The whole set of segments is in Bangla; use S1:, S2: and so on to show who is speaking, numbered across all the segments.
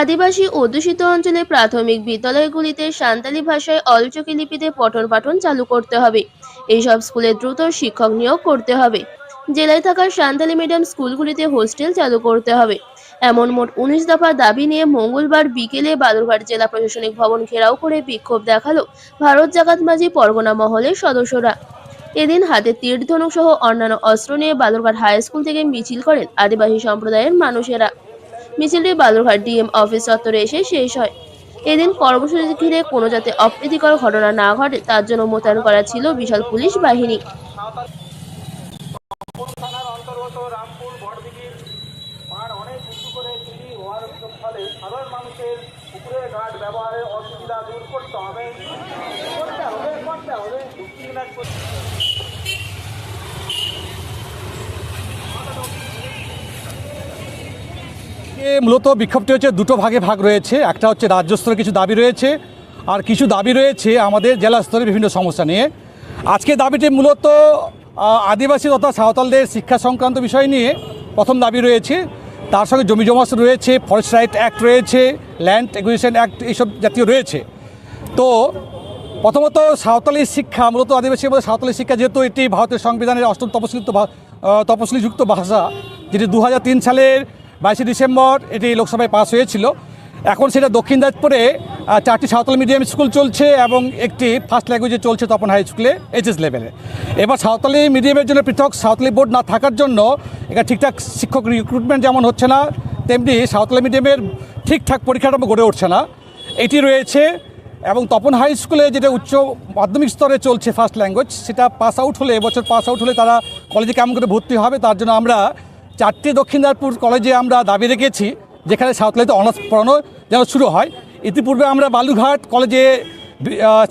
S1: আদিবাসী অধ্যুষিত অঞ্চলে প্রাথমিক বিদ্যালয়গুলিতে সান্তালি ভাষায় অলচকি লিপিতে পঠন পাঠন চালু করতে হবে। এইসব স্কুলে দ্রুত শিক্ষক নিয়োগ করতে হবে। জেলায় থাকা সান্তালি মিডিয়াম স্কুলগুলিতে হোস্টেল চালু করতে হবে। এমন মোট উনিশ দফা দাবি নিয়ে মঙ্গলবার বিকেলে বালুরঘাট জেলা প্রশাসনিক ভবন ঘেরাও করে বিক্ষোভ দেখাল ভারত জাগাত মাঝি পরগনা মহলের সদস্যরা। এদিন হাতে তীর ধনুক সহ অন্যান্য অস্ত্র নিয়ে বালুরঘাট হাই স্কুল থেকে মিছিল করেন আদিবাসী সম্প্রদায়ের মানুষেরা। মিছিলটি বালুরঘাট ডিএম অফিস চত্বরে এসে শেষ হয়। এদিন কর্মসূচি ঘিরে কোনো যাতে অপ্রীতিকর ঘটনা না ঘটে, তার জন্য মোতায়েন করা ছিল বিশাল পুলিশ বাহিনী।
S2: ঘাট অসুবিধা দূর করতে হবে। করতে হবে করতে হবে।
S3: মূলত বিক্ষোভটি হচ্ছে দুটো ভাগে ভাগ রয়েছে। একটা হচ্ছে রাজ্য স্তরে কিছু দাবি রয়েছে, আর কিছু দাবি রয়েছে আমাদের জেলা স্তরে বিভিন্ন সমস্যা নিয়ে। আজকে দাবিটি মূলত আদিবাসী তথা সাঁওতালদের শিক্ষা সংক্রান্ত বিষয় নিয়ে প্রথম দাবি রয়েছে। তার সঙ্গে জমি জমা রয়েছে, ফরেস্ট রাইট অ্যাক্ট রয়েছে, ল্যান্ড এগুয়েশন অ্যাক্ট এইসব জাতীয় রয়েছে। তো, প্রথমত সাঁওতালি শিক্ষা, মূলত আদিবাসী মধ্যে সাঁওতালি শিক্ষা যেহেতু এটি ভারতের সংবিধানের অষ্টম তপশিলিত তপশিলিযুক্ত ভাষা, যেটি দু হাজার তিন সালের বাইশে ডিসেম্বর এটি লোকসভায় পাস হয়েছিল। এখন সেটা দক্ষিণ দিনাজপুরে চারটি সাঁওতালি মিডিয়াম স্কুল চলছে এবং একটি ফার্স্ট ল্যাঙ্গুয়েজে চলছে তপন হাই স্কুলে এইচএস লেভেলে। এবার সাঁওতালি মিডিয়ামের জন্য পৃথক সাঁওতালি বোর্ড না থাকার জন্য এটা ঠিকঠাক শিক্ষক রিক্রুটমেন্ট যেমন হচ্ছে না, তেমনি সাঁওতালি মিডিয়ামের ঠিকঠাক পরীক্ষাটা গড়ে উঠছে না। এটি রয়েছে এবং তপন হাই স্কুলে যেটা উচ্চ মাধ্যমিক স্তরে চলছে ফার্স্ট ল্যাঙ্গুয়েজ, সেটা পাস আউট হলে, এবছর পাস আউট হলে তারা কলেজে কেমন করে ভর্তি হবে। তার জন্য আমরা চারটি দক্ষিণ দিনাজপুর কলেজে আমরা দাবি রেখেছি, যেখানে সাঁওতালিতে অনার্স পড়ানো যেন শুরু হয়। ইতিপূর্বে আমরা বালুঘাট কলেজে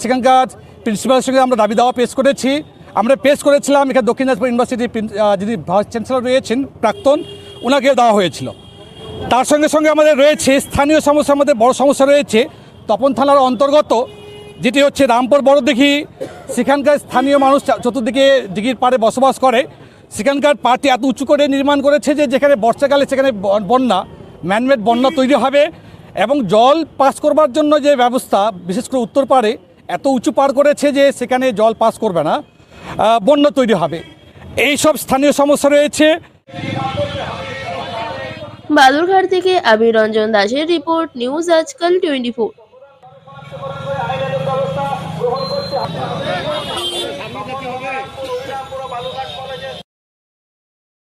S3: সেখানকার প্রিন্সিপালের সঙ্গে আমরা দাবি দেওয়া পেশ করেছি। আমরা পেশ করেছিলাম, এখানে দক্ষিণ দিনাজপুর ইউনিভার্সিটির যিনি ভাইস চ্যান্সেলর রয়েছেন, প্রাক্তন ওনাকে দেওয়া হয়েছিল। তার সঙ্গে সঙ্গে আমাদের রয়েছে স্থানীয় সমস্যা আমাদের বড় সমস্যা রয়েছে, তপন থানার অন্তর্গত, যেটি হচ্ছে রামপুর বড়দিঘি। সেখানকার স্থানীয় মানুষ চতুর্দিকে দিঘির পাড়ে বসবাস করে। সেখানকার পার্টি এত উঁচু করে নির্মাণ করেছে যে যেখানে বর্ষাকালে সেখানে বন্যা ম্যানমেড বন্যা তৈরি হবে এবং জল পাস করবার জন্য যে ব্যবস্থা, বিশেষ করে উত্তর পাড়ে, এত উঁচু পার করেছে যে সেখানে জল পাস করবে না বন্যা তৈরি হবে। এই সব স্থানীয় সমস্যা রয়েছে।
S1: বালুরঘাট থেকে আবির রঞ্জন দাসের report, news Aajkaal twenty four.